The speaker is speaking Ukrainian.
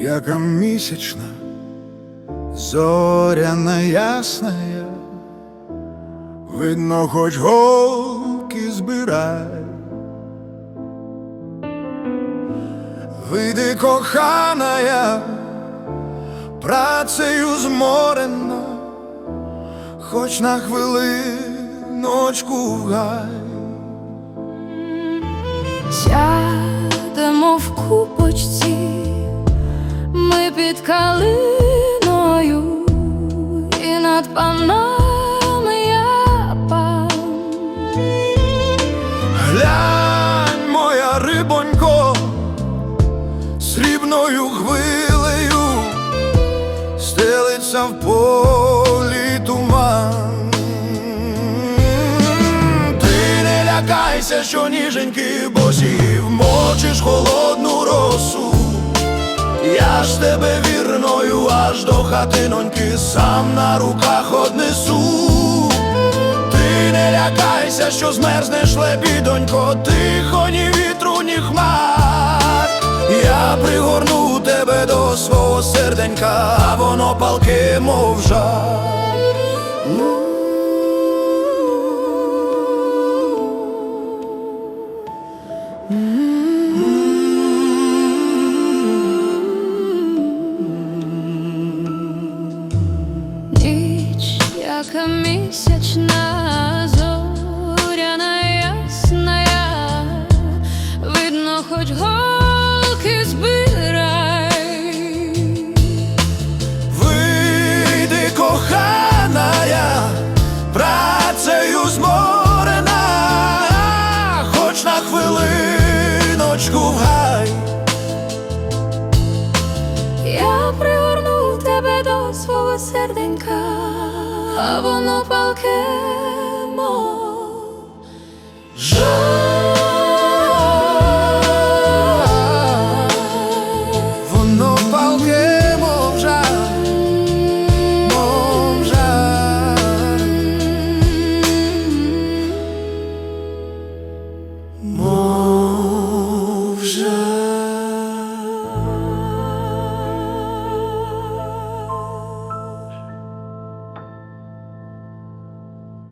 яка місячна, зоряна ясная, видно, хоч голки збирай. Вийди, коханая, працею зморена, хоч на хвилиночку в гай. Сядемо в купочці, ми під калиною і над панами я пан. Глянь, моя рибонько, срібною хвилею стелиться в полі туман. Ти не лякайся, що ніженьки босі вмочиш холодну росу. Ж тебе вірною аж до хатиноньки сам на руках однесу. Ти не лякайся, що змерзнеш лебідонько, тихо, ні вітру, ні хмар. Я пригорну тебе до свого серденька, а воно палке, мов жар. Ніч, яка місячна, зоряна ясная, видно, хоч голки збирай. Вийди, коханая, працею зморена, хоч на хвилиночку в гай. Я пригорну тебе до свого серденька, а воно палке,